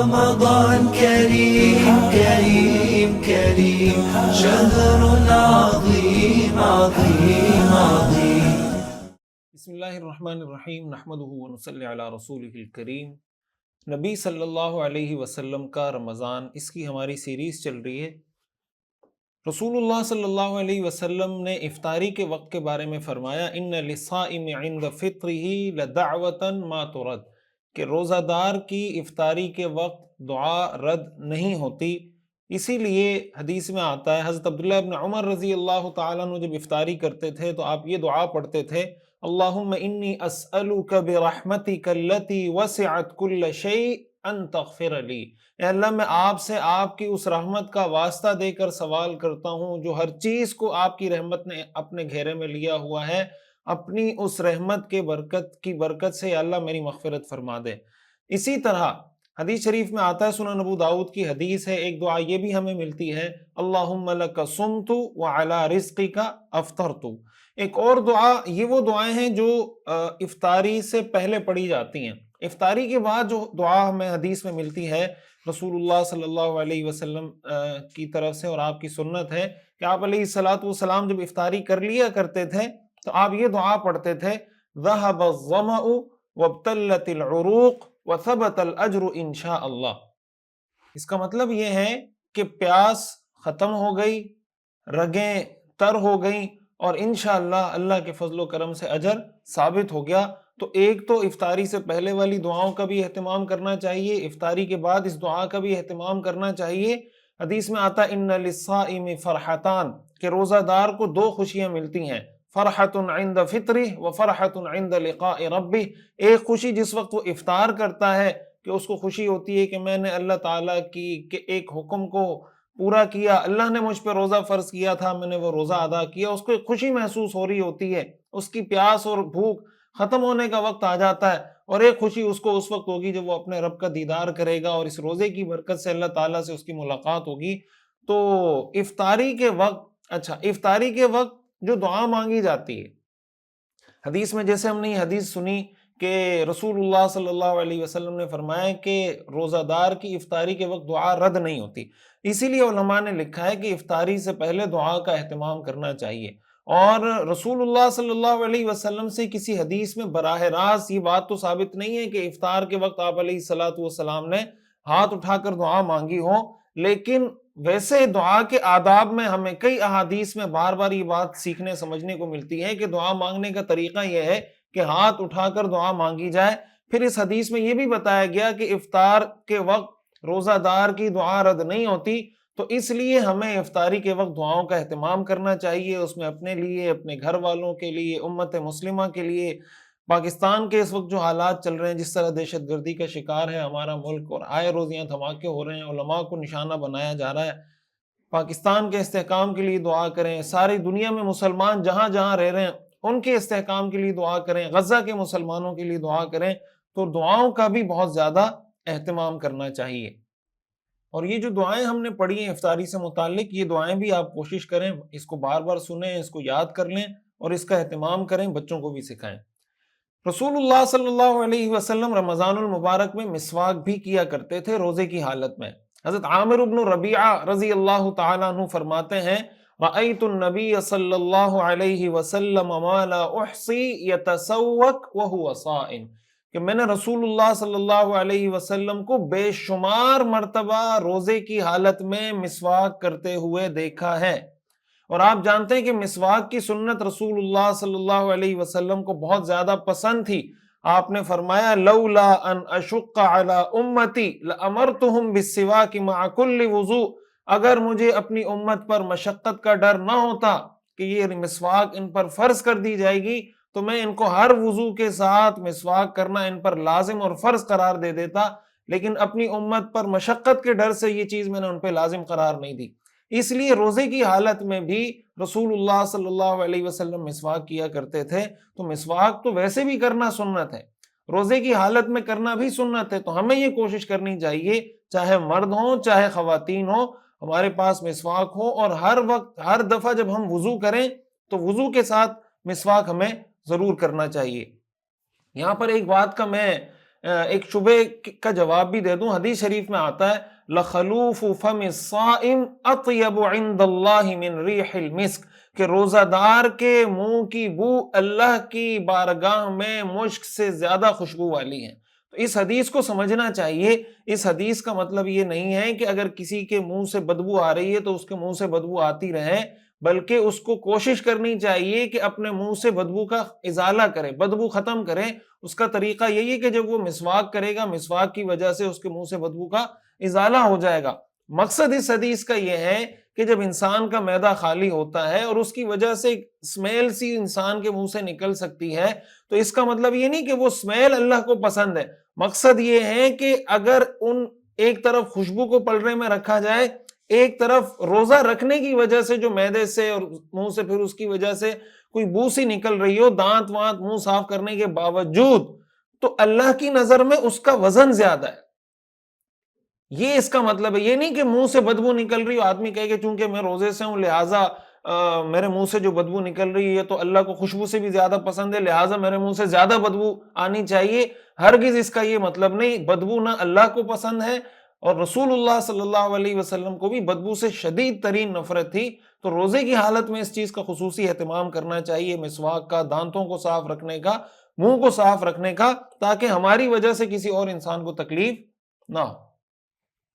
رمضان كريم كريم كريم، شهر عظيم عظيم عظيم. بسم اللہ الرحمن الرحیم نحمدہ ونصلی علی رسولہ الکریم نبی صلی اللہ علیہ وسلم کا رمضان اس کی ہماری سیریز چل رہی ہے۔ رسول اللہ صلی اللہ علیہ وسلم نے افطاری کے وقت کے بارے میں فرمایا ان للصائم عند فطرہ لدعوتا ما ترد. کہ روزہ دار کی افطاری کے وقت دعا رد نہیں ہوتی۔ اسی لیے حدیث میں آتا ہے، حضرت عبداللہ ابن عمر رضی اللہ تعالیٰ عنہ جب افطاری کرتے تھے تو آپ یہ دعا پڑھتے تھے، اللہم انی اسألوک برحمتک اللتی وسعت کل شیء ان تغفر لی۔ اے اللہ، میں آپ سے آپ کی اس رحمت کا واسطہ دے کر سوال کرتا ہوں جو ہر چیز کو آپ کی رحمت نے اپنے گھیرے میں لیا ہوا ہے۔ اپنی اس رحمت کے برکت کی برکت سے یا اللہ میری مغفرت فرما دے۔ اسی طرح حدیث شریف میں آتا ہے، سنن نبو داود کی حدیث ہے، ایک دعا یہ بھی ہمیں ملتی ہے، اللہم لک سمتو وعلا رزقی کا افطرتو ایک اور دعا، یہ وہ دعائیں ہیں جو افطاری سے پہلے پڑھی جاتی ہیں۔ افطاری کے بعد جو دعا ہمیں حدیث میں ملتی ہے، رسول اللہ صلی اللہ علیہ وسلم کی طرف سے اور آپ کی سنت ہے کہ آپ علیہ السلاۃ والسلام جب افطاری کر لیا کرتے تھے تو آپ یہ دعا پڑھتے تھے ذہب الظمأ وابتلت العروق وثبت الاجر انشاء اللہ اس کا مطلب یہ ہے کہ پیاس ختم ہو گئی، رگیں تر ہو گئیں اور انشاءاللہ اللہ کے فضل و کرم سے اجر ثابت ہو گیا۔ تو ایک تو افطاری سے پہلے والی دعاؤں کا بھی اہتمام کرنا چاہیے، افطاری کے بعد اس دعا کا بھی اہتمام کرنا چاہیے۔ حدیث میں آتا ان للصائم فرحتان کہ روزہ دار کو دو خوشیاں ملتی ہیں۔ فرحت عند فطری و فرحت عند لقاء ربی۔ ایک خوشی جس وقت وہ افطار کرتا ہے کہ اس کو خوشی ہوتی ہے کہ میں نے اللہ تعالیٰ کی کہ ایک حکم کو پورا کیا، اللہ نے مجھ پہ روزہ فرض کیا تھا، میں نے وہ روزہ ادا کیا، اس کو ایک خوشی محسوس ہو رہی ہوتی ہے۔ اس کی پیاس اور بھوک ختم ہونے کا وقت آ جاتا ہے اور ایک خوشی اس کو اس وقت ہوگی جب وہ اپنے رب کا دیدار کرے گا اور اس روزے کی برکت سے اللہ تعالیٰ سے اس کی ملاقات ہوگی۔ تو افطاری کے وقت اچھا افطاری کے وقت جو دعا مانگی جاتی ہے۔ حدیث میں جیسے ہم نے یہ حدیث سنی کہ رسول اللہ صلی اللہ علیہ وسلم نے فرمایا کہ روزہ دار کی افطاری کے وقت دعا رد نہیں ہوتی۔ اسی لیے علماء نے لکھا ہے کہ افطاری سے پہلے دعا کا اہتمام کرنا چاہیے۔ اور رسول اللہ صلی اللہ علیہ وسلم سے کسی حدیث میں براہ راست یہ بات تو ثابت نہیں ہے کہ افطار کے وقت آپ علیہ السلاۃ والسلام نے ہاتھ اٹھا کر دعا مانگی ہو لیکن ویسے دعا کے آداب میں ہمیں کئی احادیث میں بار بار یہ بات سیکھنے، سمجھنے کو ملتی ہے کہ دعا مانگنے کا طریقہ یہ ہے کہ ہاتھ اٹھا کر دعا مانگی جائے۔ پھر اس حدیث میں یہ بھی بتایا گیا کہ افطار کے وقت روزہ دار کی دعا رد نہیں ہوتی، تو اس لیے ہمیں افطاری کے وقت دعاؤں کا اہتمام کرنا چاہیے، اس میں اپنے لیے، اپنے گھر والوں کے لیے، امت مسلمہ کے لیے۔ پاکستان کے اس وقت جو حالات چل رہے ہیں، جس طرح دہشت گردی کا شکار ہے، ہمارا ملک اور آئے روزیاں دھماکے ہو رہے ہیں، علماء کو نشانہ بنایا جا رہا ہے۔ پاکستان کے استحکام کے لیے دعا کریں، ساری دنیا میں مسلمان جہاں جہاں رہ رہے ہیں، ان کے استحکام کے لیے دعا کریں، غزہ کے مسلمانوں کے لیے دعا کریں، تو دعاؤں کا بھی بہت زیادہ اہتمام کرنا چاہیے۔ اور یہ جو دعائیں ہم نے پڑھی ہیں افطاری سے متعلق، یہ دعائیں بھی آپ کوشش کریں، اس کو بار بار سنیں، اس کو یاد کر لیں اور اس کا اہتمام کریں، بچوں کو بھی سکھائیں۔ رسول اللہ صلی اللہ علیہ وسلم رمضان المبارک میں مسواک بھی کیا کرتے تھے روزے کی حالت میں۔ حضرت عامر ابن ربیعہ رضی اللہ تعالیٰ عنہ فرماتے ہیں، رأیت النبی صلی اللہ علیہ وسلم ما لا احصی یتسوک وہو صائم کہ میں نے رسول اللہ صلی اللہ علیہ وسلم کو بے شمار مرتبہ روزے کی حالت میں مسواک کرتے ہوئے دیکھا ہے۔ اور آپ جانتے ہیں کہ مسواک کی سنت رسول اللہ صلی اللہ علیہ وسلم کو بہت زیادہ پسند تھی۔ آپ نے فرمایا، لولا ان اشق علی امتی لامرتهم بالسواک مع كل وضوء اگر مجھے اپنی امت پر مشقت کا ڈر نہ ہوتا کہ یہ مسواک ان پر فرض کر دی جائے گی، تو میں ان کو ہر وضو کے ساتھ مسواک کرنا ان پر لازم اور فرض قرار دے دیتا، لیکن اپنی امت پر مشقت کے ڈر سے یہ چیز میں نے ان پہ لازم قرار نہیں دی۔ اس لیے روزے کی حالت میں بھی رسول اللہ صلی اللہ علیہ وسلم مسواک کیا کرتے تھے، تو مسواک تو ویسے بھی کرنا سنت ہے۔ روزے کی حالت میں کرنا بھی سنت ہے، تو ہمیں یہ کوشش کرنی چاہیے، چاہے مرد ہوں، چاہے خواتین ہوں، ہمارے پاس مسواک ہو اور ہر وقت، ہر دفعہ جب ہم وضو کریں، تو وضو کے ساتھ مسواک ہمیں ضرور کرنا چاہیے۔ یہاں پر ایک بات کا میں ایک شبے کا جواب بھی دے دوں۔ حدیث شریف میں آتا ہے، لخلوف فم الصائم اطیب عند اللہ من ریح المسک کہ روزہ دار کے منہ کی بو اللہ کی بارگاہ میں مشک سے زیادہ خوشبو والی ہے تو اس حدیث کو سمجھنا چاہیے۔ اس حدیث کا مطلب یہ نہیں ہے کہ اگر کسی کے منہ سے بدبو آ رہی ہے تو اس کے منہ سے بدبو آتی رہے۔ بلکہ اس کو کوشش کرنی چاہیے کہ اپنے منہ سے بدبو کا ازالہ کرے بدبو ختم کرے اس کا طریقہ یہی ہے کہ جب وہ مسواک کرے گا، مسواک کی وجہ سے اس کے منہ سے بدبو کا ازالہ ہو جائے گا۔ مقصد اس حدیث کا یہ ہے کہ جب انسان کا میدا خالی ہوتا ہے اور اس کی وجہ سے اسمیل سی انسان کے منہ سے نکل سکتی ہے، تو اس کا مطلب یہ نہیں کہ وہ اسمیل اللہ کو پسند ہے۔ مقصد یہ ہے کہ اگر ان ایک طرف خوشبو کو پلڑے میں رکھا جائے ایک طرف روزہ رکھنے کی وجہ سے جو میدے سے اور منہ سے پھر اس کی وجہ سے کوئی بو سی نکل رہی ہو، دانت وانت منہ صاف کرنے کے باوجود، تو اللہ کی نظر میں اس کا وزن زیادہ ہے۔ یہ اس کا مطلب ہے، یہ نہیں کہ منہ سے بدبو نکل رہی ہو، آدمی کہے کہ چونکہ میں روزے سے ہوں، لہٰذا میرے منہ سے جو بدبو نکل رہی ہے تو اللہ کو خوشبو سے بھی زیادہ پسند ہے، لہٰذا میرے منہ سے زیادہ بدبو آنی چاہیے۔ ہرگز اس کا یہ مطلب نہیں، بدبو نہ اللہ کو پسند ہے اور رسول اللہ صلی اللہ علیہ وسلم کو بھی بدبو سے شدید ترین نفرت تھی، تو روزے کی حالت میں اس چیز کا خصوصی اہتمام کرنا چاہیے، مسواک کا، دانتوں کو صاف رکھنے کا، منہ کو صاف رکھنے کا، تاکہ ہماری وجہ سے کسی اور انسان کو تکلیف نہ ہو۔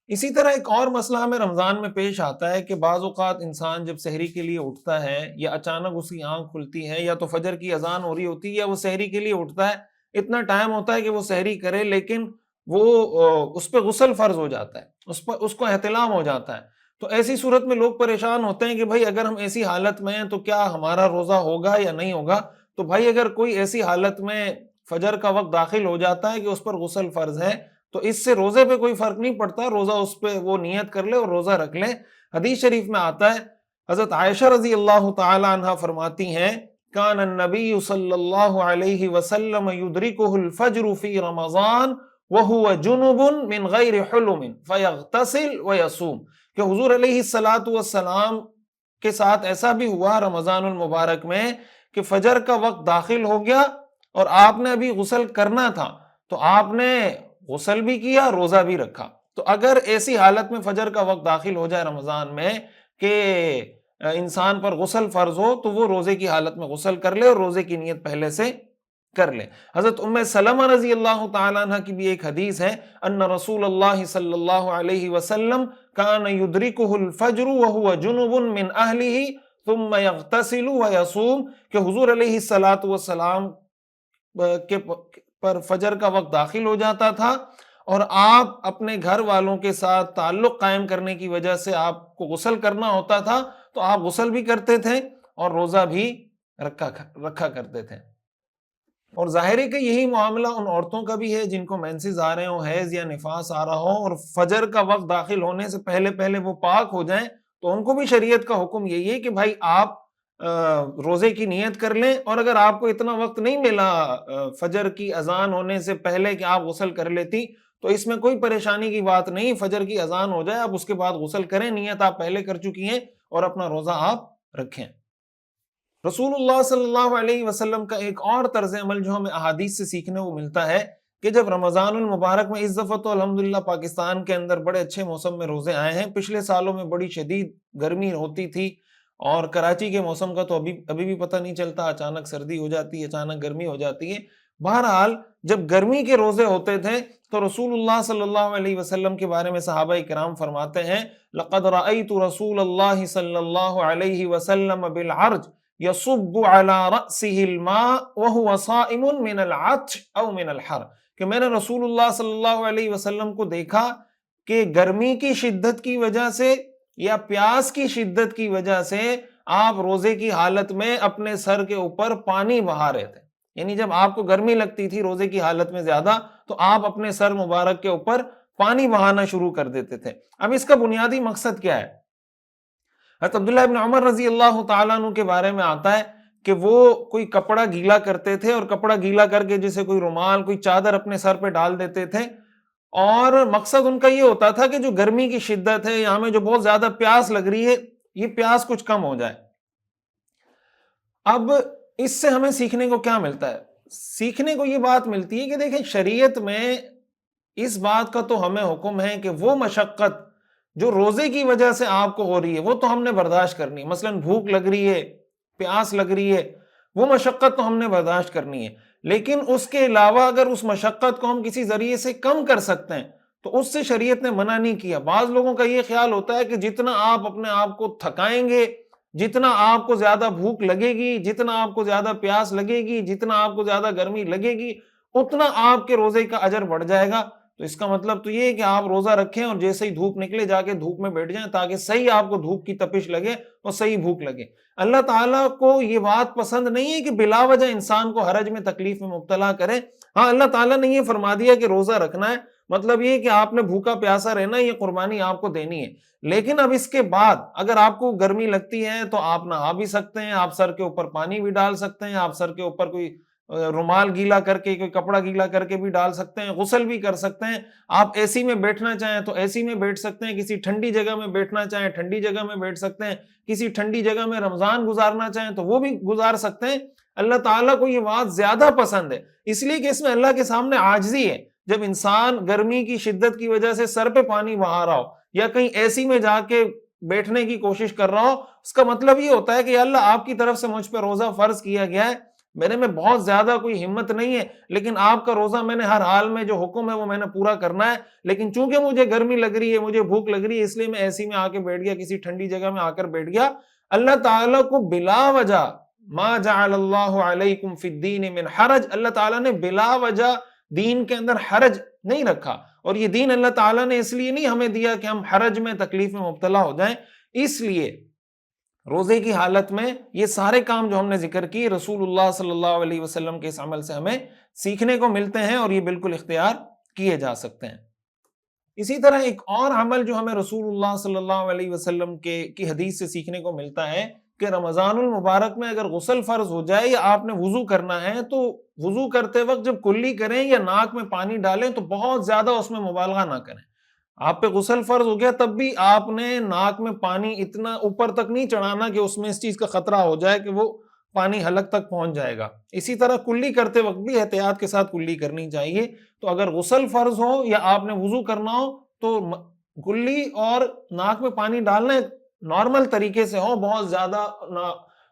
اسی طرح ایک اور مسئلہ ہمیں رمضان میں پیش آتا ہے کہ بعض اوقات انسان جب سحری کے لیے اٹھتا ہے یا اچانک اس کی آنکھ کھلتی ہے یا تو فجر کی اذان ہو رہی ہوتی ہے یا وہ سحری کے لیے اٹھتا ہے، اتنا ٹائم ہوتا ہے کہ وہ سحری کرے، لیکن وہ اس پہ غسل فرض ہو جاتا ہے، اس پر اس کو احتلام ہو جاتا ہے۔ تو ایسی صورت میں لوگ پریشان ہوتے ہیں کہ بھائی اگر ہم ایسی حالت میں ہیں تو کیا ہمارا روزہ ہوگا یا نہیں ہوگا؟ تو بھائی اگر کوئی ایسی حالت میں فجر کا وقت داخل ہو جاتا ہے کہ اس پر غسل فرض ہے، تو اس سے روزے پہ کوئی فرق نہیں پڑتا، روزہ اس پہ وہ نیت کر لے اور روزہ رکھ لے۔ حدیث شریف میں آتا ہے، حضرت عائشہ رضی اللہ تعالی عنہ فرماتی ہیں، کان النبی صلی اللہ علیہ وسلم یدرکہ الفجر فی رمضان وہو جنوب من غیر حلم فیغتسل ویسوم کہ حضور علیہ السلام کے ساتھ ایسا بھی ہوا رمضان المبارک میں کہ فجر کا وقت داخل ہو گیا اور آپ نے ابھی غسل کرنا تھا، تو آپ نے غسل بھی کیا، روزہ بھی رکھا۔ تو اگر ایسی حالت میں فجر کا وقت داخل ہو جائے رمضان میں کہ انسان پر غسل فرض ہو، تو وہ روزے کی حالت میں غسل کر لے اور روزے کی نیت پہلے سے کر لے حضرت ام سلمہ رضی اللہ تعالیٰ عنہ کی بھی ایک حدیث ہے، ان رسول اللہ صلی اللہ علیہ وسلم کان یدرکہ الفجر وہو جنوب من اہلہ ثم یغتسل ویصوم، کہ حضور علیہ السلام کے پر فجر کا وقت داخل ہو جاتا تھا اور آپ اپنے گھر والوں کے ساتھ تعلق قائم کرنے کی وجہ سے آپ کو غسل کرنا ہوتا تھا، تو آپ غسل بھی کرتے تھے اور روزہ بھی رکھا رکھا کرتے تھے۔ اور ظاہر ہے کہ یہی معاملہ ان عورتوں کا بھی ہے جن کو مینسز آ رہے ہوں، حیض یا نفاس آ رہا ہو اور فجر کا وقت داخل ہونے سے پہلے پہلے وہ پاک ہو جائیں تو ان کو بھی شریعت کا حکم یہی ہے کہ بھائی آپ روزے کی نیت کر لیں اور اگر آپ کو اتنا وقت نہیں ملا فجر کی اذان ہونے سے پہلے کہ آپ غسل کر لیتی تو اس میں کوئی پریشانی کی بات نہیں، فجر کی اذان ہو جائے، آپ اس کے بعد غسل کریں، نیت آپ پہلے کر چکی ہیں اور اپنا روزہ آپ رکھیں۔ رسول اللہ صلی اللہ علیہ وسلم کا ایک اور طرز عمل جو ہمیں احادیث سے سیکھنے کو ملتا ہے کہ جب رمضان المبارک میں اس دفعہ تو الحمدللہ پاکستان کے اندر بڑے اچھے موسم میں روزے آئے ہیں۔ پچھلے سالوں میں بڑی شدید گرمی ہوتی تھی اور کراچی کے موسم کا تو ابھی ابھی بھی پتہ نہیں چلتا، اچانک سردی ہو جاتی ہے، اچانک گرمی ہو جاتی ہے۔ بہرحال جب گرمی کے روزے ہوتے تھے تو رسول اللہ صلی اللہ علیہ وسلم کے بارے میں صحابہ کرام فرماتے ہیں، لقد رأيت رسول اللہ صلی اللہ علیہ وسلم بالعرج يصب على رأسه الماء وهو صائم من العطش او من الحر۔ کہ میں نے رسول اللہ صلی اللہ علیہ وسلم کو دیکھا کہ گرمی کی شدت کی وجہ سے یا پیاس کی شدت کی وجہ سے آپ روزے کی حالت میں اپنے سر کے اوپر پانی بہا رہے تھے۔ یعنی جب آپ کو گرمی لگتی تھی روزے کی حالت میں زیادہ تو آپ اپنے سر مبارک کے اوپر پانی بہانا شروع کر دیتے تھے۔ اب اس کا بنیادی مقصد کیا ہے؟ حضرت عبداللہ ابن عمر رضی اللہ تعالیٰ عنہ کے بارے میں آتا ہے کہ وہ کوئی کپڑا گیلا کرتے تھے اور کپڑا گیلا کر کے جیسے کوئی رومال، کوئی چادر اپنے سر پہ ڈال دیتے تھے۔ اور مقصد ان کا یہ ہوتا تھا کہ جو گرمی کی شدت ہے، یہاں میں جو بہت زیادہ پیاس لگ رہی ہے، یہ پیاس کچھ کم ہو جائے۔ اب اس سے ہمیں سیکھنے کو کیا ملتا ہے؟ سیکھنے کو یہ بات ملتی ہے کہ دیکھیں، شریعت میں اس بات کا تو ہمیں حکم ہے کہ وہ مشقت جو روزے کی وجہ سے آپ کو ہو رہی ہے، وہ تو ہم نے برداشت کرنی ہے۔ مثلاً بھوک لگ رہی ہے، پیاس لگ رہی ہے، وہ مشقت تو ہم نے برداشت کرنی ہے۔ لیکن اس کے علاوہ اگر اس مشقت کو ہم کسی ذریعے سے کم کر سکتے ہیں، تو اس سے شریعت نے منع نہیں کیا۔ بعض لوگوں کا یہ خیال ہوتا ہے کہ جتنا آپ اپنے آپ کو تھکائیں گے، جتنا آپ کو زیادہ بھوک لگے گی، جتنا آپ کو زیادہ پیاس لگے گی، جتنا آپ کو زیادہ گرمی لگے گی، اتنا آپ کے روزے کا اجر بڑھ جائے گا۔ تو اس کا مطلب تو یہ ہے کہ آپ روزہ رکھیں اور جیسے ہی دھوپ نکلے جا کے دھوپ میں بیٹھ جائیں تاکہ صحیح آپ کو دھوپ کی تپش لگے اور صحیح بھوک لگے۔ اللہ تعالیٰ کو یہ بات پسند نہیں ہے کہ بلا وجہ انسان کو حرج میں تکلیف میں مبتلا کرے۔ ہاں اللہ تعالیٰ نے یہ فرما دیا کہ روزہ رکھنا ہے۔ مطلب یہ کہ آپ نے بھوکا پیاسا رہنا یہ قربانی آپ کو دینی ہے۔ لیکن اب اس کے بعد اگر آپ کو گرمی لگتی ہے تو آپ نہا بھی سکتے ہیں، آپ سر کے اوپر پانی بھی ڈال سکتے ہیں، آپ سر کے اوپر کوئی رومال گیلا کر کے، کوئی کپڑا گیلا کر کے بھی ڈال سکتے ہیں، غسل بھی کر سکتے ہیں۔ آپ اے سی میں بیٹھنا چاہیں تو اے سی میں بیٹھ سکتے ہیں، کسی ٹھنڈی جگہ میں بیٹھنا چاہیں ٹھنڈی جگہ میں بیٹھ سکتے ہیں، کسی ٹھنڈی جگہ میں رمضان گزارنا چاہیں تو وہ بھی گزار سکتے ہیں۔ اللہ تعالیٰ کو یہ بات زیادہ پسند ہے۔ اس لیے کہ اس میں اللہ کے سامنے آجزی ہے۔ جب انسان گرمی کی شدت کی وجہ سے سر پہ پانی بہا رہا ہو یا کہیں اے سی میں جا کے بیٹھنے کی کوشش کر رہا ہو، اس کا مطلب یہ ہوتا ہے کہ اللہ آپ کی طرف سے مجھ پہ روزہ فرض کیا گیا ہے میرے میں بہت زیادہ کوئی ہمت نہیں ہے، لیکن آپ کا روزہ میں نے ہر حال میں جو حکم ہے وہ میں نے پورا کرنا ہے۔ لیکن چونکہ مجھے گرمی لگ رہی ہے، مجھے بھوک لگ رہی ہے، اس لیے میں ایسی میں آ کے بیٹھ گیا، کسی ٹھنڈی جگہ میں آ کر بیٹھ گیا۔ اللہ تعالیٰ کو بلا وجہ ما جعل اللہ علیکم فی الدین من حرج، اللہ تعالیٰ نے بلا وجہ دین کے اندر حرج نہیں رکھا۔ اور یہ دین اللہ تعالیٰ نے اس لیے نہیں ہمیں دیا کہ ہم حرج میں تکلیف میں مبتلا ہو جائیں۔ اس لیے روزے کی حالت میں یہ سارے کام جو ہم نے ذکر کی، رسول اللہ صلی اللہ علیہ وسلم کے اس عمل سے ہمیں سیکھنے کو ملتے ہیں اور یہ بالکل اختیار کیے جا سکتے ہیں۔ اسی طرح ایک اور عمل جو ہمیں رسول اللہ صلی اللہ علیہ وسلم کے، کی حدیث سے سیکھنے کو ملتا ہے کہ رمضان المبارک میں اگر غسل فرض ہو جائے یا آپ نے وضو کرنا ہے تو وضو کرتے وقت جب کلی کریں یا ناک میں پانی ڈالیں تو بہت زیادہ اس میں مبالغہ نہ کریں۔ آپ پہ غسل فرض ہو گیا تب بھی آپ نے ناک میں پانی اتنا اوپر تک نہیں چڑھانا کہ اس میں اس چیز کا خطرہ ہو جائے کہ وہ پانی حلق تک پہنچ جائے گا۔ اسی طرح کلی کرتے وقت بھی احتیاط کے ساتھ کلی کرنی چاہیے۔ تو اگر غسل فرض ہو یا آپ نے وضو کرنا ہو تو کلی اور ناک میں پانی ڈالنا نارمل طریقے سے ہو۔ بہت زیادہ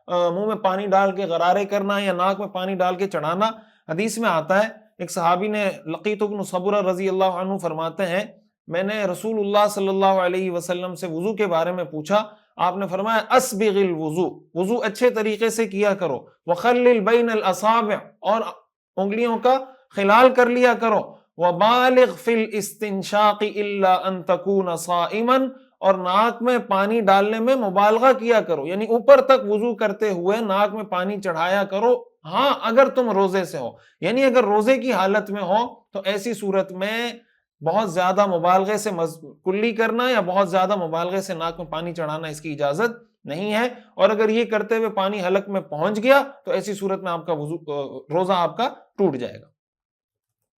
منہ میں پانی ڈال کے غرارے کرنا یا ناک میں پانی ڈال کے چڑھانا حدیث میں آتا ہے۔ ایک صحابی نے لقیت ابن صبر رضی اللہ عنہ فرماتے ہیں میں نے رسول اللہ صلی اللہ علیہ وسلم سے وضو کے بارے میں پوچھا، آپ نے فرمایا، اسبغ الوضو، وضو اچھے طریقے سے کیا کرو، وخلل بین الاصابع، اور انگلیوں کا خلال کر لیا کرو، وبالغ فی الاستنشاق الا ان تکون صائما، اور ناک میں پانی ڈالنے میں مبالغہ کیا کرو یعنی اوپر تک وضو کرتے ہوئے ناک میں پانی چڑھایا کرو۔ ہاں اگر تم روزے سے ہو یعنی اگر روزے کی حالت میں ہو، تو ایسی صورت میں بہت زیادہ مبالغے سے کلی کرنا یا بہت زیادہ مبالغے سے ناک میں پانی چڑھانا اس کی اجازت نہیں ہے۔ اور اگر یہ کرتے ہوئے پانی حلق میں پہنچ گیا تو ایسی صورت میں آپ کا روزہ آپ کا ٹوٹ جائے گا۔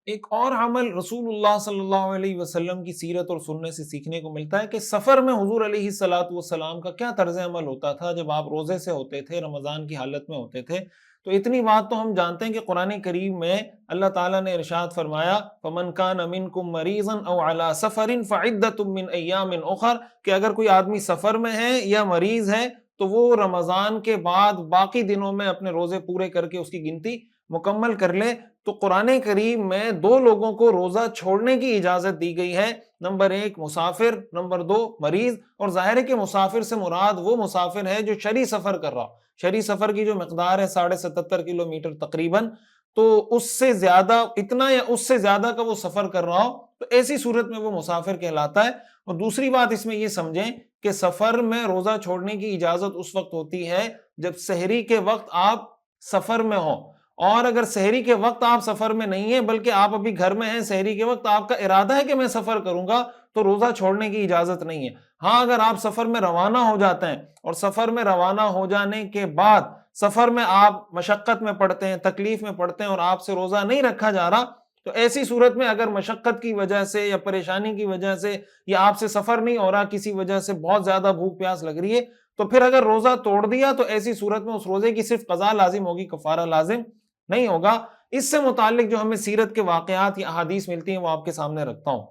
ایک اور عمل رسول اللہ صلی اللہ علیہ وسلم کی سیرت اور سننے سے سیکھنے کو ملتا ہے کہ سفر میں حضور علیہ السلاۃ والسلام کا کیا طرز عمل ہوتا تھا جب آپ روزے سے ہوتے تھے، رمضان کی حالت میں ہوتے تھے؟ تو اتنی بات تو ہم جانتے ہیں کہ قرآن کریم میں اللہ تعالیٰ نے ارشاد فرمایا، فمن کان منکم مریضا او اعلیٰ سفر فعدت من ایام اخر کہ اگر کوئی آدمی سفر میں ہے یا مریض ہے، تو وہ رمضان کے بعد باقی دنوں میں اپنے روزے پورے کر کے اس کی گنتی مکمل کر لے، تو قرآن کریم میں دو لوگوں کو روزہ چھوڑنے کی اجازت دی گئی ہے۔ نمبر ایک، مسافر، نمبر دو، مریض، اور ظاہر ہے کہ مسافر سے مراد وہ مسافر ہے جو شری سفر کر رہا۔ شری سفر کی جو مقدار ہے ساڑھے ستتر کلو میٹر تقریباً۔ تو اس سے زیادہ، اتنا یا اس سے زیادہ کا وہ سفر کر رہا ہو، تو ایسی صورت میں وہ مسافر کہلاتا ہے۔ اور دوسری بات اس میں یہ سمجھیں کہ سفر میں روزہ چھوڑنے کی اجازت اس وقت ہوتی ہے جب سحری کے وقت آپ سفر میں ہوں۔ اور اگر سحری کے وقت آپ سفر میں نہیں ہیں، بلکہ آپ ابھی گھر میں ہیں، سحری کے وقت آپ کا ارادہ ہے کہ میں سفر کروں گا، تو روزہ چھوڑنے کی اجازت نہیں ہے۔ ہاں اگر آپ سفر میں روانہ ہو جاتے ہیں اور سفر میں روانہ ہو جانے کے بعد سفر میں آپ مشقت میں پڑتے ہیں، تکلیف میں پڑتے ہیں اور آپ سے روزہ نہیں رکھا جا رہا، تو ایسی صورت میں اگر مشقت کی وجہ سے یا پریشانی کی وجہ سے یا آپ سے سفر نہیں ہو رہا، کسی وجہ سے بہت زیادہ بھوک پیاس لگ رہی ہے، تو پھر اگر روزہ توڑ دیا، تو ایسی صورت میں اس روزے کی صرف قضا لازم ہوگی، کفارہ لازم نہیں ہوگا۔ اس سے متعلق جو ہمیں سیرت کے واقعات یا احادیث ملتی ہیں وہ آپ کے سامنے رکھتا ہوں۔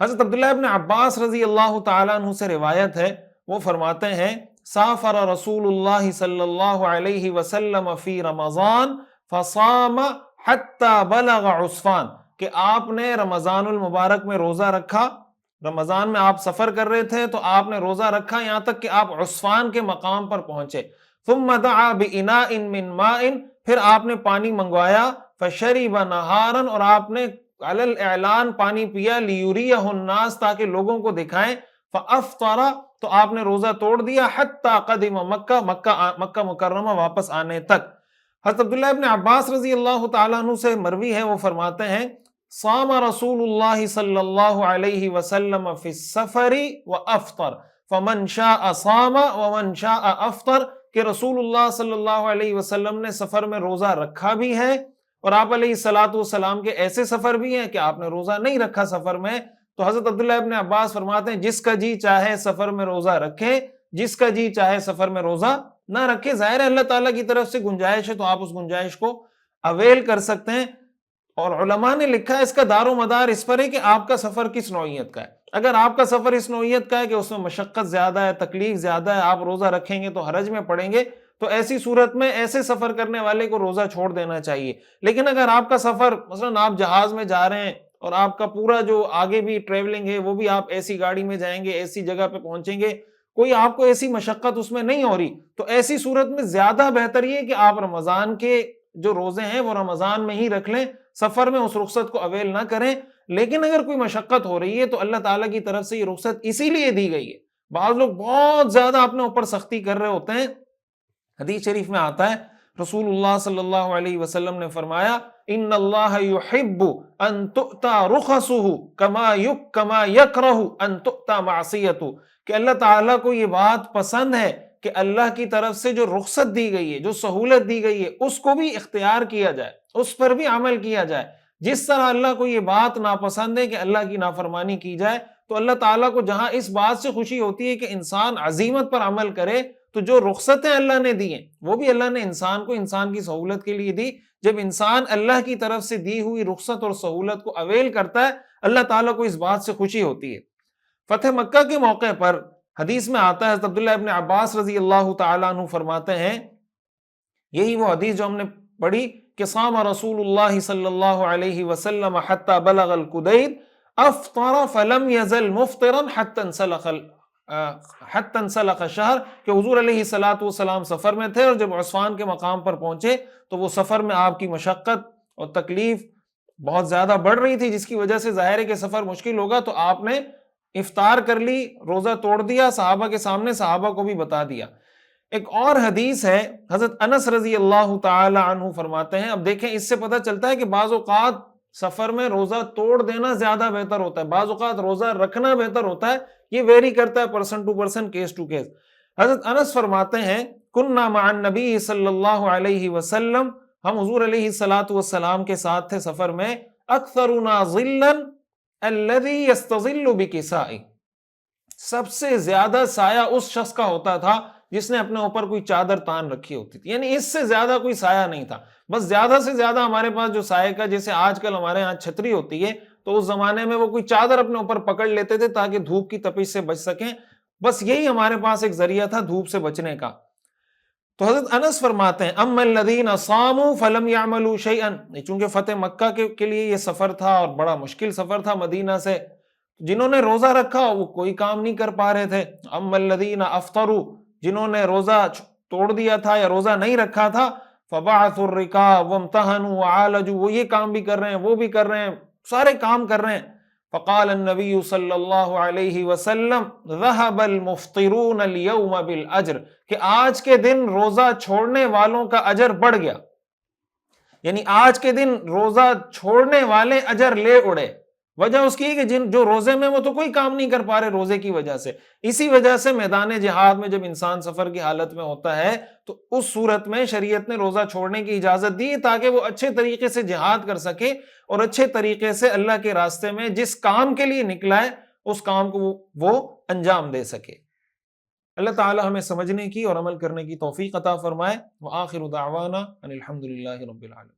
حضرت عبداللہ ابن عباس رضی اللہ تعالیٰ عنہ سے روایت ہے۔ وہ فرماتے ہیں، سافر رسول اللہ صلی اللہ علیہ وسلم فی رمضان فصام حتی بلغ عصفان۔ کہ آپ نے رمضان المبارک میں روزہ رکھا۔ رمضان میں آپ سفر کر رہے تھے تو آپ نے روزہ رکھا یہاں تک کہ آپ عصفان کے مقام پر پہنچے۔ ثم دعا بإناء من ماء پھر آپ نے پانی منگوایا، فشرب نہارا اور آپ نے علل اعلان پانی پیا لیوریہ الناس تاکہ لوگوں کو دکھائیں۔ فافطر تو آپ نے روزہ توڑ دیا حتی قدم مکہ مکہ مکہ مکرمہ واپس آنے تک۔ حضرت عبداللہ ابن عباس رضی اللہ تعالیٰ عنہ سے مروی ہے، وہ فرماتے ہیں، صام رسول اللہ صلی اللہ علیہ وسلم فی السفر و افطر فمن شاء صام ومن شاء افطر کہ رسول اللہ صلی اللہ علیہ وسلم نے سفر میں روزہ رکھا بھی ہے اور آپ علیہ السلاۃ والسلام کے ایسے سفر بھی ہیں کہ آپ نے روزہ نہیں رکھا سفر میں، تو حضرت عبداللہ ابن عباس فرماتے ہیں، جس کا جی چاہے سفر میں روزہ رکھے، جس کا جی چاہے سفر میں روزہ نہ رکھے، ظاہر اللہ تعالیٰ کی طرف سے گنجائش ہے تو آپ اس گنجائش کو اویل کر سکتے ہیں۔ اور علماء نے لکھا ہے اس کا دار و مدار اس پر ہے کہ آپ کا سفر کس نوعیت کا ہے۔ اگر آپ کا سفر اس نوعیت کا ہے کہ اس میں مشقت زیادہ ہے، تکلیف زیادہ ہے، آپ روزہ رکھیں گے تو حرج میں پڑیں گے، تو ایسی صورت میں ایسے سفر کرنے والے کو روزہ چھوڑ دینا چاہیے۔ لیکن اگر آپ کا سفر، مثلا آپ جہاز میں جا رہے ہیں اور آپ کا پورا جو آگے بھی ٹریولنگ ہے، وہ بھی آپ ایسی گاڑی میں جائیں گے، ایسی جگہ پہ پہنچیں گے، کوئی آپ کو ایسی مشقت اس میں نہیں ہو رہی، تو ایسی صورت میں زیادہ بہتر یہ کہ آپ رمضان کے جو روزے ہیں وہ رمضان میں ہی رکھ لیں، سفر میں اس رخصت کو اویل نہ کریں۔ لیکن اگر کوئی مشقت ہو رہی ہے تو اللہ تعالیٰ کی طرف سے یہ رخصت اسی لیے دی گئی ہے۔ بعض لوگ بہت زیادہ اپنے اوپر سختی کر رہے ہوتے ہیں۔ حدیث شریف میں آتا ہے، رسول اللہ صلی اللہ علیہ وسلم نے فرمایا، ان اللہ يحب ان تؤتا رخصه کما یک کما ان تؤتا معصیتو۔ کہ اللہ تعالیٰ کو یہ بات پسند ہے کہ اللہ کی طرف سے جو رخصت دی گئی ہے، جو سہولت دی گئی ہے، اس کو بھی اختیار کیا جائے، اس پر بھی عمل کیا جائے۔ جس طرح اللہ کو یہ بات ناپسند ہے کہ اللہ کی نافرمانی کی جائے، تو اللہ تعالیٰ کو جہاں اس بات سے خوشی ہوتی ہے کہ انسان عظیمت پر عمل کرے، تو جو رخصتیں اللہ نے دی ہیں، وہ بھی اللہ نے انسان کو انسان کی سہولت کے لیے دی۔ جب انسان اللہ کی طرف سے دی ہوئی رخصت اور سہولت کو اویل کرتا ہے، اللہ تعالیٰ کو اس بات سے خوشی ہوتی ہے۔ فتح مکہ کے موقع پر حدیث میں آتا ہے، حضرت عبداللہ ابن عباس رضی اللہ تعالیٰ عنہ فرماتے ہیں، یہی وہ حدیث جو ہم نے پڑھی۔ کہ صام رسول اللہ صلی اللہ علیہ وسلم حتی بلغ القدید، افطر فلم یزل مفترا حتی انسلخ حتی انسلخ شہر کہ حضور علیہ السلام سفر میں تھے اور جب عثمان کے مقام پر پہنچے تو وہ سفر میں آپ کی مشقت اور تکلیف بہت زیادہ بڑھ رہی تھی، جس کی وجہ سے ظاہر ہے کہ سفر مشکل ہوگا، تو آپ نے افطار کر لی، روزہ توڑ دیا، صحابہ کے سامنے صحابہ کو بھی بتا دیا۔ ایک اور حدیث ہے، حضرت انس رضی اللہ تعالی عنہ فرماتے ہیں۔ اب دیکھیں، اس سے پتہ چلتا ہے کہ بعض اوقات سفر میں روزہ توڑ دینا زیادہ بہتر ہوتا ہے۔ بعض اوقات روزہ رکھنا بہتر ہوتا ہے، یہ ویری کرتا ہے person to person case to case حضرت انس فرماتے ہیں کننا مع النبی صلی اللہ علیہ وسلم ہم حضور علیہ السلاۃ والسلام کے ساتھ تھے سفر میں۔ اکثرنا ظلا الذي يستظل سب سے زیادہ سایہ اس شخص کا ہوتا تھا جس نے اپنے اوپر کوئی چادر تان رکھی ہوتی تھی۔ یعنی اس سے زیادہ کوئی سایہ نہیں تھا۔ بس زیادہ سے زیادہ ہمارے پاس جو سائے کا جیسے آج کل ہمارے یہاں چھتری ہوتی ہے تو اس زمانے میں وہ کوئی چادر اپنے اوپر پکڑ لیتے تھے تاکہ دھوپ کی تپش سے بچ سکیں۔ بس یہی ہمارے پاس ایک ذریعہ تھا دھوپ سے بچنے کا۔ تو حضرت انس فرماتے ہیں ام الذین صاموا فلم يعملوا شيئا چونکہ فتح مکہ کے, لیے یہ سفر تھا اور بڑا مشکل سفر تھا مدینہ سے جنہوں نے روزہ رکھا وہ کوئی کام نہیں کر پا رہے تھے۔ ام الذین افطروا۔ جنہوں نے روزہ توڑ دیا تھا یا روزہ نہیں رکھا تھا، فبعث الرکاب وامتحنوا وعالجوا، وہ یہ کام بھی کر رہے ہیں، وہ بھی کر رہے ہیں، سارے کام کر رہے ہیں۔ فقال النبی صلی اللہ علیہ وسلم، ذهب المفطرون اليوم بالاجر کہ آج کے دن روزہ چھوڑنے والوں کا اجر بڑھ گیا۔ یعنی آج کے دن روزہ چھوڑنے والے اجر لے اڑے۔ وجہ اس کی کہ جن جو روزے میں وہ تو کوئی کام نہیں کر پا رہے روزے کی وجہ سے۔ اسی وجہ سے میدان جہاد میں جب انسان سفر کی حالت میں ہوتا ہے تو اس صورت میں شریعت نے روزہ چھوڑنے کی اجازت دی تاکہ وہ اچھے طریقے سے جہاد کر سکے اور اچھے طریقے سے اللہ کے راستے میں جس کام کے لیے نکلا ہے اس کام کو وہ انجام دے سکے۔ اللہ تعالی ہمیں سمجھنے کی اور عمل کرنے کی توفیق عطا فرمائے۔ وہ آخر دعوانا ان الحمد للہ رب العالمین۔